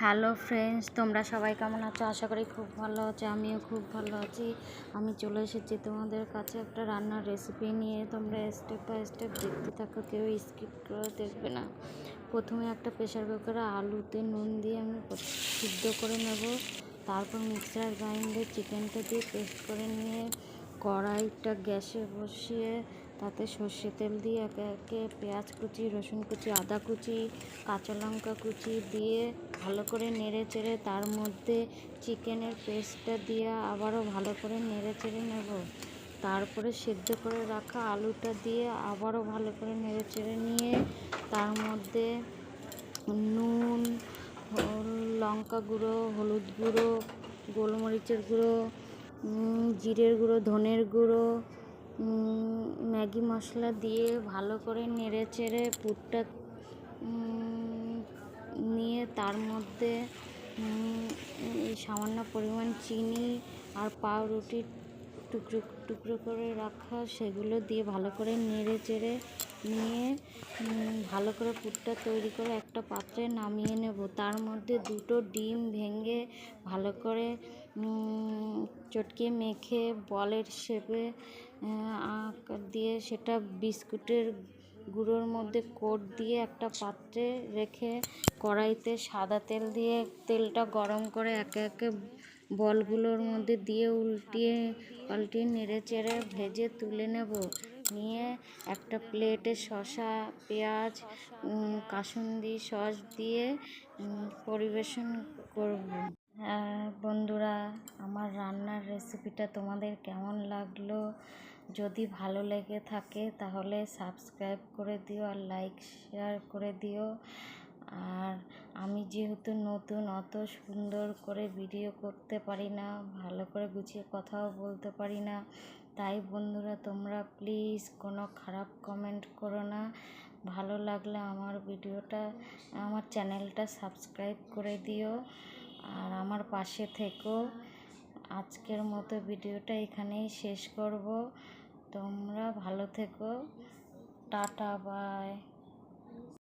Hello friends তোমরা সবাই কেমন আছো? আশা করি খুব ভালো আছো। আমিও খুব ভালো আছি। আমি চলে এসেছি তোমাদের কাছে একটা রান্নার রেসিপি নিয়ে। তোমরা স্টেপ বাই স্টেপ দেখতে থাকো, কেউ স্কিপ করে দেখবে না। প্রথমে একটা প্রেশার কুকারে আলুতে নুন দিয়ে আমি সিদ্ধ করে নেব। তারপর মিক্সার গ্রাইন্ডে চিকেনটা দিয়ে পেস্ট করে নিয়ে কড়াইটা গ্যাসে বসিয়ে তাতে সর্ষে তেল দিয়ে একে একে পেঁয়াজ কুচি, রসুন কুচি, আদা কুচি, কাঁচা লঙ্কা কুচি দিয়ে ভালো করে নেড়ে চেড়ে তার মধ্যে চিকেনের পেস্টটা দিয়ে আবারও ভালো করে নেড়ে চেড়ে নেব। তারপরে সেদ্ধ করে রাখা আলুটা দিয়ে আবারও ভালো করে নেড়ে চেড়ে নিয়ে তার মধ্যে নুন লঙ্কা গুঁড়ো, হলুদ গুঁড়ো, গোলমরিচের গুঁড়ো জিরের গুঁড়ো, ধনের গুঁড়ো ম্যাগি মশলা দিয়ে ভালো করে নেড়ে চেড়ে পুরটা নিয়ে তার মধ্যে সামান্য পরিমাণ চিনি আর পাউরুটি টুকরো টুকরো করে রাখা, সেগুলো দিয়ে ভালো করে নেড়ে চেড়ে নিয়ে ভালো করে পুরটা তৈরি করে একটা পাত্রে নামিয়ে নেব। তার মধ্যে দুটো ডিম ভেঙে ভালো করে চটকে মেখে বলের শেপে দিয়ে সেটা বিস্কুটের গুঁড়োর মধ্যে কোট দিয়ে একটা পাত্রে রেখে কড়াইতে সাদা তেল দিয়ে তেলটা গরম করে একে একে বলগুলোর মধ্যে দিয়ে উল্টিয়ে, পাল্টিয়ে নেড়ে চেড়ে ভেজে তুলে নেব। নিয়ে একটা প্লেটে শসা, পেঁয়াজ কাসুন্দি সস দিয়ে পরিবেশন করব। হ্যাঁ বন্ধুরা, আমার রান্নার রেসিপিটা তোমাদের কেমন লাগল? যদি ভালো লেগে থাকে তাহলে সাবস্ক্রাইব করে দিও আর লাইক, শেয়ার করে দিও। আর আমি যেহেতু নতুন, অত সুন্দর করে ভিডিও করতে পারি না, ভালো করে গুছিয়ে কথাও বলতে পারি না। তাই বন্ধুরা, তোমরা প্লিজ কোনো খারাপ কমেন্ট করো না। ভালো লাগলে আমার ভিডিওটা, আমার চ্যানেলটা সাবস্ক্রাইব করে দিও। আর আমার পাশে থেকো। আজকের মতো ভিডিওটা এখানেই শেষ করব। তোমরা ভালো থেকো। Tata bye